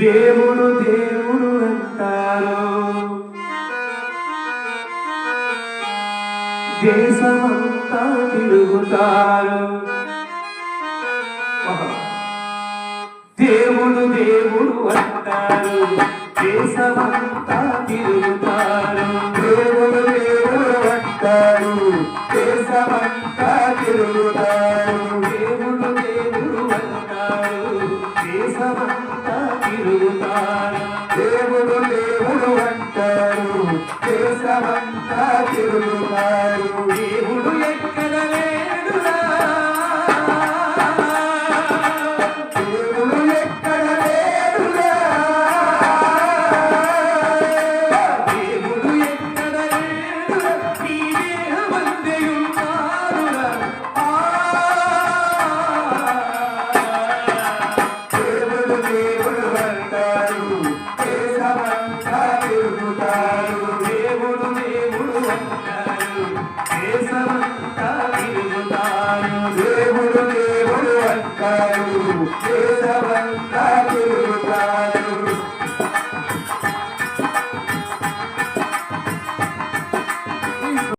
దేవుడు దేవుడు అంటారు. దేశమంతా తిరుగుతారు. దేవుడు దేవుడు అంటారు. దేశమంతా తిరుగుతారు. దేవుడు దేవుడు అంటారు. దేశమంతా తిరుగుతారు. దేవుడు దేవుడు అంటారు. దేశమంతా తిరుగుతారు దేవుడు దేవుడు అంటారు దేశమంతా తిరుగుతారు. దేవుడు అంటారు దేశమంతా తిరుగుతారు దేవుడు దేవుడు అంటారు. దేశమంతా తిరుగుతారు దేవుడు దేవుడు అంటారు. దేశమంతా